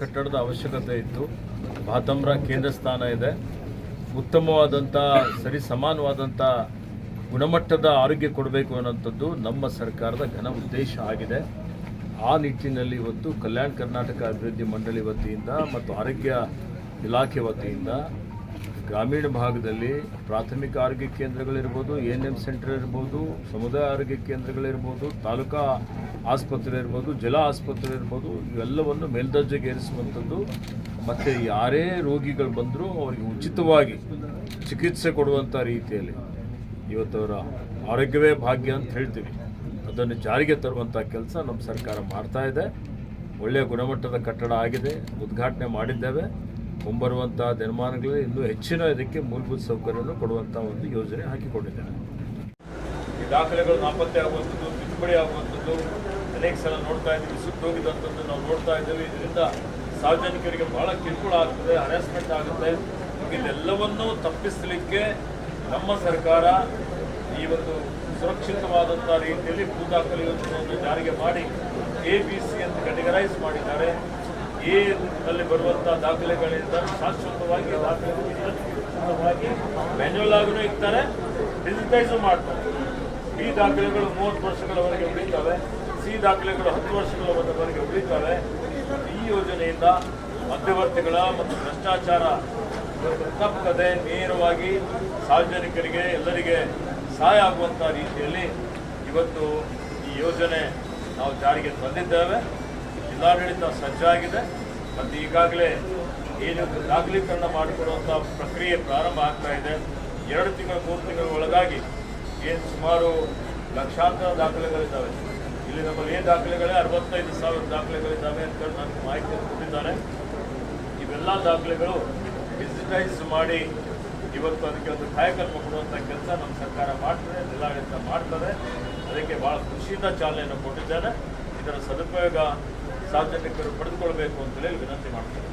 ಕಟ್ಟಡದ ಅವಶ್ಯಕತೆ ಇತ್ತು. ಭಾತಮ್ರ ಕೇಂದ್ರ ಸ್ಥಾನ ಇದೆ. ಉತ್ತಮವಾದಂಥ ಸರಿ ಸಮಾನವಾದಂಥ ಗುಣಮಟ್ಟದ ಆರೋಗ್ಯ ಕೊಡಬೇಕು ಅನ್ನೋಂಥದ್ದು ನಮ್ಮ ಸರ್ಕಾರದ ಘನ ಉದ್ದೇಶ ಆಗಿದೆ. ಆ ನಿಟ್ಟಿನಲ್ಲಿ ಇವತ್ತು ಕಲ್ಯಾಣ ಕರ್ನಾಟಕ ಅಭಿವೃದ್ಧಿ ಮಂಡಳಿ ವತಿಯಿಂದ ಮತ್ತು ಆರೋಗ್ಯ ಇಲಾಖೆ ವತಿಯಿಂದ ಗ್ರಾಮೀಣ ಭಾಗದಲ್ಲಿ ಪ್ರಾಥಮಿಕ ಆರೋಗ್ಯ ಕೇಂದ್ರಗಳಿರ್ಬೋದು ಎನ್ ಎಂ ಸೆಂಟರ್ ಇರ್ಬೋದು, ಸಮುದಾಯ ಆರೋಗ್ಯ ಕೇಂದ್ರಗಳಿರ್ಬೋದು, ತಾಲೂಕಾ ಆಸ್ಪತ್ರೆ ಇರ್ಬೋದು, ಜಲ ಆಸ್ಪತ್ರೆ ಇರ್ಬೋದು, ಇವೆಲ್ಲವನ್ನು ಮೇಲ್ದರ್ಜೆಗೇರಿಸುವಂಥದ್ದು ಮತ್ತು ಯಾರೇ ರೋಗಿಗಳು ಬಂದರೂ ಅವರಿಗೆ ಉಚಿತವಾಗಿ ಚಿಕಿತ್ಸೆ ಕೊಡುವಂಥ ರೀತಿಯಲ್ಲಿ ಇವತ್ತವರ ಆರೋಗ್ಯವೇ ಭಾಗ್ಯ ಅಂತ ಹೇಳ್ತೀವಿ. ಅದನ್ನು ಜಾರಿಗೆ ತರುವಂಥ ಕೆಲಸ ನಮ್ಮ ಸರ್ಕಾರ ಮಾಡ್ತಾ ಇದೆ. ಒಳ್ಳೆಯ ಗುಣಮಟ್ಟದ ಕಟ್ಟಡ ಆಗಿದೆ, ಉದ್ಘಾಟನೆ ಮಾಡಿದ್ದೇವೆ. ಮುಂಬರುವಂಥ ದಿನಮಾನಗಳಲ್ಲಿ ಇನ್ನೂ ಹೆಚ್ಚಿನ ಇದಕ್ಕೆ ಮೂಲಭೂತ ಸೌಕರ್ಯವನ್ನು ಕೊಡುವಂಥ ಒಂದು ಯೋಜನೆ ಹಾಕಿಕೊಂಡಿದ್ದೇನೆ ಈ ದಾಖಲೆಗಳು ನಾಪತ್ತೆ ಆಗುವಂಥದ್ದು ತಿದ್ದುಪಡಿ ಆಗುವಂಥದ್ದು, ಅನೇಕ ಸಲ ನೋಡ್ತಾ ಇದ್ದೀವಿ ಸುಟ್ಟೋಗಿದಂಥದ್ದು ನಾವು ನೋಡ್ತಾ ಇದ್ದೇವೆ. ಇದರಿಂದ ಸಾರ್ವಜನಿಕರಿಗೆ ಬಹಳ ಕಿರುಕುಳ ಆಗ್ತದೆ ಹರಾಸ್ಮೆಂಟ್ ಆಗುತ್ತೆ. ಇದೆಲ್ಲವನ್ನೂ ತಪ್ಪಿಸಲಿಕ್ಕೆ ನಮ್ಮ ಸರ್ಕಾರ ಈ ಒಂದು ಸುರಕ್ಷಿತವಾದಂಥ ರೀತಿಯಲ್ಲಿ ಭೂ ದಾಖಲೆ ಯೋಜನೆಯನ್ನು ಜಾರಿಗೆ ಮಾಡಿ ಎ ಬಿ ಸಿ ಅಂತ ಕ್ಯಾಟಗರೈಸ್ ಮಾಡಿದ್ದಾರೆ. ಎ ಬರುವಂಥ ದಾಖಲೆಗಳಿಂದ ಶಾಶ್ವತವಾಗಿ ದಾಖಲೆಗಳು ಮ್ಯಾನ್ಯುವಲ್ ಆಗಿನೂ ಇರ್ತಾರೆ ಡಿಜಿಟೈಸು ಮಾಡ್ತಾರೆ. ಬಿ ದಾಖಲೆಗಳು ಮೂವತ್ತು ವರ್ಷಗಳವರೆಗೆ ಉಳಿತವೆ ಸಿ ದಾಖಲೆಗಳು ಹತ್ತು ವರ್ಷಗಳವರೆಗೆ ಉಳಿತವೆ ಈ ಯೋಜನೆಯಿಂದ ಮಧ್ಯವರ್ತಿಗಳ ಮತ್ತು ಭ್ರಷ್ಟಾಚಾರ ತಪ್ಪದೆ ನೇರವಾಗಿ ಸಾರ್ವಜನಿಕರಿಗೆ ಎಲ್ಲರಿಗೆ ಸಹಾಯ ಆಗುವಂಥ ರೀತಿಯಲ್ಲಿ ಇವತ್ತು ಈ ಯೋಜನೆ ನಾವು ಜಾರಿಗೆ ತಂದಿದ್ದೇವೆ. ಜಿಲ್ಲಾಡಳಿತ ಸಜ್ಜಾಗಿದೆ. ಮತ್ತು ಈಗಾಗಲೇ ಏನು ದಾಖಲೀಕರಣ ಮಾಡಿಕೊಡುವಂಥ ಪ್ರಕ್ರಿಯೆ ಪ್ರಾರಂಭ ಆಗ್ತಾ ಇದೆ. ಎರಡು ತಿಂಗಳು, ಮೂರು ತಿಂಗಳ ಒಳಗಾಗಿ ಏನು ಸುಮಾರು ಲಕ್ಷಾಂತರ ದಾಖಲೆಗಳಿದ್ದಾವೆ. ಇಲ್ಲಿ ನಮ್ಮಲ್ಲಿ ಏನು ದಾಖಲೆಗಳೇ ಅರವತ್ತೈದು ಸಾವಿರ ದಾಖಲೆಗಳಿದ್ದಾವೆ ಅಂತ ಹೇಳಿ ನನಗೆ ಮಾಹಿತಿ ಕೊಟ್ಟಿದ್ದಾರೆ. ಇವೆಲ್ಲ ದಾಖಲೆಗಳು ಡಿಜಿಟೈಸ್ ಮಾಡಿ ಇವತ್ತು ಅದಕ್ಕೆ ಒಂದು ಕಾಯಕಲ್ಪ ಕೊಡುವಂಥ ಕೆಲಸ ನಮ್ಮ ಸರ್ಕಾರ ಮಾಡ್ತದೆ, ಜಿಲ್ಲಾಡಳಿತ ಮಾಡ್ತದೆ. ಅದಕ್ಕೆ ಭಾಳ ಖುಷಿಯಿಂದ ಚಾಲನೆಯನ್ನು ಕೊಟ್ಟಿದ್ದೇನೆ. ಇದರ ಸದುಪಯೋಗ ಸಾರ್ವಜನಿಕರು ಪಡೆದುಕೊಳ್ಬೇಕು ಅಂತೇಳಿ ವಿನಂತಿ ಮಾಡ್ತೇನೆ.